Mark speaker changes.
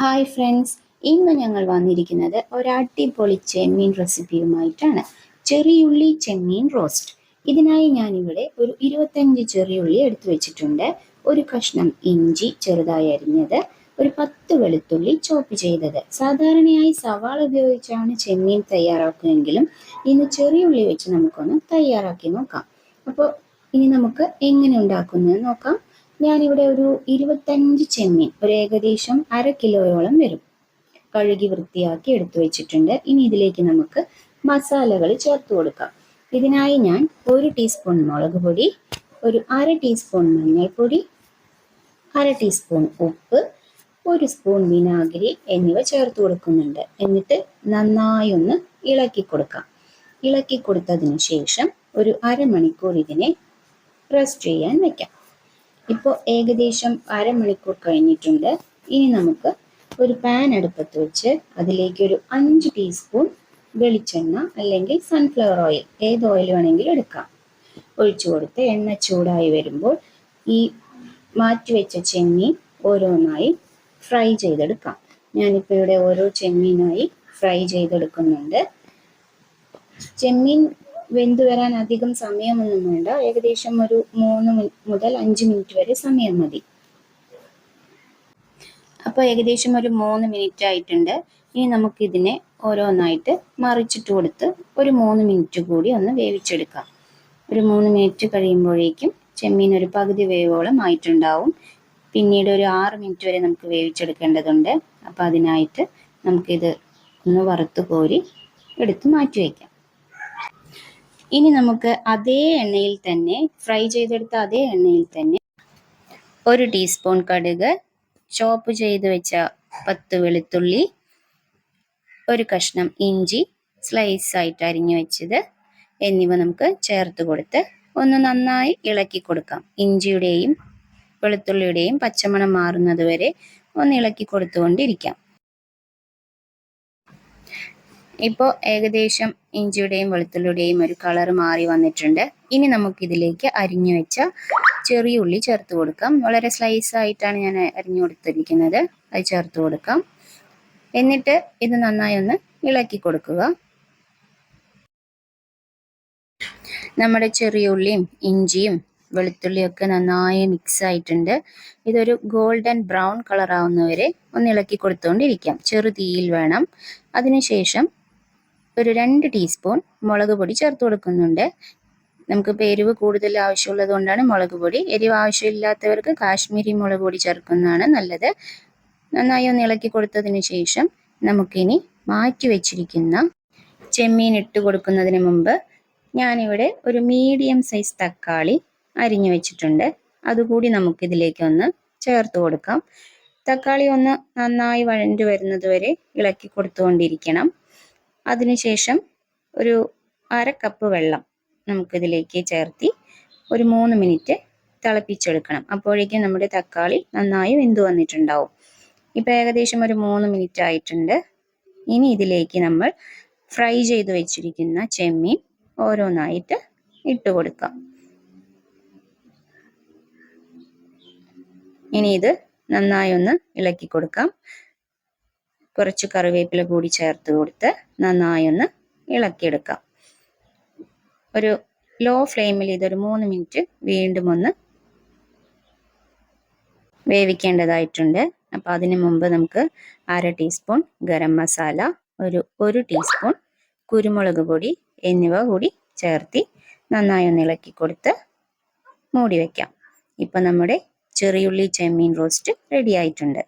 Speaker 1: Hi friends ഇന്ന് ഞങ്ങൾ വന്നിരിക്കുന്നത് ഒരു അടിപൊളി ചെമ്മീൻ റെസിപ്പിയുമായിട്ടാണ്. ചെറിയുള്ളി ചെമ്മീൻ റോസ്റ്റ് ഇതിനായി ഞാനിവിടെ ഒരു ഇരുപത്തഞ്ച് ചെറിയുള്ളി എടുത്തു വെച്ചിട്ടുണ്ട്. ഒരു കഷ്ണം ഇഞ്ചി ചെറുതായി അരിഞ്ഞത് ഒരു പത്ത് വെളുത്തുള്ളി ചോപ്പ് ചെയ്തത്. സാധാരണയായി സവാള ഉപയോഗിച്ചാണ് ചെമ്മീൻ തയ്യാറാക്കുകയെങ്കിലും ഇന്ന് ചെറിയുള്ളി വെച്ച് നമുക്കൊന്ന് തയ്യാറാക്കി നോക്കാം. അപ്പോൾ ഇനി നമുക്ക് എങ്ങനെ ഉണ്ടാക്കുന്നത് നോക്കാം. ഞാനിവിടെ ഒരു ഇരുപത്തഞ്ച് ചെമ്മീൻ ഒരു ഏകദേശം അര കിലോയോളം വരും. കഴുകി വൃത്തിയാക്കി എടുത്തു വെച്ചിട്ടുണ്ട്. ഇനി ഇതിലേക്ക് നമുക്ക് മസാലകൾ ചേർത്ത് കൊടുക്കാം. ഇതിനായി ഞാൻ ഒരു ടീസ്പൂൺ മുളക് പൊടി ഒരു അര ടീസ്പൂൺ മഞ്ഞൾപ്പൊടി അര ടീസ്പൂൺ ഉപ്പ് ഒരു സ്പൂൺ വിനാഗിരി എന്നിവ ചേർത്ത് കൊടുക്കുന്നുണ്ട്. എന്നിട്ട് നന്നായി ഒന്ന് ഇളക്കി കൊടുക്കാം. ഇളക്കി കൊടുത്തതിന് ശേഷം ഒരു അരമണിക്കൂർ ഇതിനെ റെസ്റ്റ് ചെയ്യാൻ വെക്കാം. ഇപ്പോൾ ഏകദേശം അരമണിക്കൂർ കഴിഞ്ഞിട്ടുണ്ട്. ഇനി നമുക്ക് ഒരു പാൻ അടുപ്പത്ത് വെച്ച് അതിലേക്ക് ഒരു അഞ്ച് ടീസ്പൂൺ വെളിച്ചെണ്ണ അല്ലെങ്കിൽ സൺഫ്ലവർ ഓയിൽ ഏത് ഓയിൽ വേണമെങ്കിലും എടുക്കാം. ഒഴിച്ചു കൊടുത്ത് എണ്ണ ചൂടായി വരുമ്പോൾ ഈ മാറ്റിവെച്ച ചെമ്മീൻ ഓരോന്നായി ഫ്രൈ ചെയ്തെടുക്കാം. ഞാനിപ്പോൾ ഇവിടെ ഓരോ ചെമ്മീനായി ഫ്രൈ ചെയ്തെടുക്കുന്നുണ്ട്. ചെമ്മീൻ വെന്ത് വരാൻ അധികം സമയമൊന്നും വേണ്ട. ഏകദേശം ഒരു മൂന്ന് മുതൽ അഞ്ച് മിനിറ്റ് വരെ സമയം മതി. അപ്പോൾ ഏകദേശം ഒരു മൂന്ന് മിനിറ്റ് ആയിട്ടുണ്ട്. ഇനി നമുക്കിതിനെ ഓരോന്നായിട്ട് മറിച്ചിട്ട് കൊടുത്ത് ഒരു മൂന്ന് മിനിറ്റ് കൂടി ഒന്ന് വേവിച്ചെടുക്കാം. ഒരു മൂന്ന് മിനിറ്റ് കഴിയുമ്പോഴേക്കും ചെമ്മീൻ ഒരു പകുതി വേവോളം ആയിട്ടുണ്ടാവും. പിന്നീട് ഒരു ആറ് മിനിറ്റ് വരെ നമുക്ക് വേവിച്ചെടുക്കേണ്ടതുണ്ട്. അപ്പോൾ അതിനായിട്ട് നമുക്കിത് ഒന്ന് വറുത്ത് കോരി എടുത്ത് മാറ്റി വയ്ക്കാം. ഇനി നമുക്ക് അതേ എണ്ണയിൽ തന്നെ ഫ്രൈ ചെയ്തെടുത്ത അതേ എണ്ണയിൽ തന്നെ ഒരു ടീസ്പൂൺ കടുക് ചോപ്പ് ചെയ്ത് വെച്ച പത്ത് വെളുത്തുള്ളി ഒരു കഷ്ണം ഇഞ്ചി സ്ലൈസ് ആയിട്ട് അരിഞ്ഞു വെച്ചത്. എന്നിവ നമുക്ക് ചേർത്ത് കൊടുത്ത് ഒന്ന് നന്നായി ഇളക്കി കൊടുക്കാം. ഇഞ്ചിയുടെയും വെളുത്തുള്ളിയുടെയും പച്ചമണം മാറുന്നത് വരെ ഒന്ന് ഇളക്കി കൊടുത്തുകൊണ്ടിരിക്കാം. ഇപ്പോൾ ഏകദേശം ഇഞ്ചിയുടെയും വെളുത്തുള്ളിയുടെയും ഒരു കളർ മാറി വന്നിട്ടുണ്ട്. ഇനി നമുക്കിതിലേക്ക് അരിഞ്ഞു വെച്ച ചെറിയ ഉള്ളി ചേർത്ത് കൊടുക്കാം. വളരെ സ്ലൈസ് ആയിട്ടാണ് ഞാൻ അരിഞ്ഞു കൊടുത്തിരിക്കുന്നത്. അത് ചേർത്ത് കൊടുക്കാം. എന്നിട്ട് ഇത് നന്നായി ഒന്ന് ഇളക്കി കൊടുക്കുക. നമ്മുടെ ചെറിയ ഉള്ളിയും ഇഞ്ചിയും വെളുത്തുള്ളിയൊക്കെ നന്നായി മിക്സ് ആയിട്ടുണ്ട്. ഇതൊരു ഗോൾഡൻ ബ്രൗൺ കളർ ആവുന്നവരെ ഒന്ന് ഇളക്കി കൊടുത്തുകൊണ്ടിരിക്കാം ചെറു തീയിൽ വേണം. അതിനുശേഷം ഒരു രണ്ട് ടീസ്പൂൺ മുളക് പൊടി ചേർത്ത് കൊടുക്കുന്നുണ്ട്. നമുക്ക് എരിവ് കൂടുതൽ ആവശ്യമുള്ളത് കൊണ്ടാണ് മുളക് പൊടി. എരിവ് ആവശ്യമില്ലാത്തവർക്ക് കാശ്മീരി മുളക് പൊടി ചേർക്കുന്നതാണ് നല്ലത്. നന്നായി ഒന്ന് ഇളക്കി കൊടുത്തതിന് ശേഷം നമുക്കിനി മാറ്റി വെച്ചിരിക്കുന്ന ചെമ്മീൻ ഇട്ട് കൊടുക്കുന്നതിന് മുമ്പ് ഞാനിവിടെ ഒരു മീഡിയം സൈസ് തക്കാളി അരിഞ്ഞു വെച്ചിട്ടുണ്ട്. അതുകൂടി നമുക്കിതിലേക്ക് ഒന്ന് ചേർത്ത് കൊടുക്കാം. തക്കാളി ഒന്ന് നന്നായി വഴണ്ടു വരുന്നത് വരെ ഇളക്കി കൊടുത്തുകൊണ്ടിരിക്കണം. അതിനുശേഷം ഒരു അര കപ്പ് വെള്ളം നമുക്കിതിലേക്ക് ചേർത്തി ഒരു മൂന്ന് മിനിറ്റ് തിളപ്പിച്ചെടുക്കണം. അപ്പോഴേക്കും നമ്മുടെ തക്കാളി നന്നായി വെന്തു വന്നിട്ടുണ്ടാവും. ഇപ്പം ഏകദേശം ഒരു മൂന്ന് മിനിറ്റ് ആയിട്ടുണ്ട്. ഇനി ഇതിലേക്ക് നമ്മൾ ഫ്രൈ ചെയ്ത് വെച്ചിരിക്കുന്ന ചെമ്മീൻ ഓരോന്നായിട്ട് ഇട്ട് കൊടുക്കാം. ഇനി ഇത് നന്നായി ഒന്ന് ഇളക്കി കൊടുക്കാം. കുറച്ച് കറിവേപ്പില കൂടി ചേർത്ത് കൊടുത്ത് നന്നായി ഒന്ന് ഇളക്കിയെടുക്കാം. ഒരു ലോ ഫ്ലെയിമിൽ ഇതൊരു മൂന്ന് മിനിറ്റ് വീണ്ടും ഒന്ന് വേവിക്കേണ്ടതായിട്ടുണ്ട്. അപ്പോൾ അതിന് മുമ്പ് നമുക്ക് അര ടീസ്പൂൺ ഗരം മസാല ഒരു ഒരു ടീസ്പൂൺ കുരുമുളക് പൊടി എന്നിവ കൂടി ചേർത്തി നന്നായി ഒന്ന് ഇളക്കി കൊടുത്ത് മൂടി വയ്ക്കാം ഇപ്പം നമ്മുടെ ചെറിയുള്ളി ചെമ്മീൻ റോസ്റ്റ് റെഡി ആയിട്ടുണ്ട്.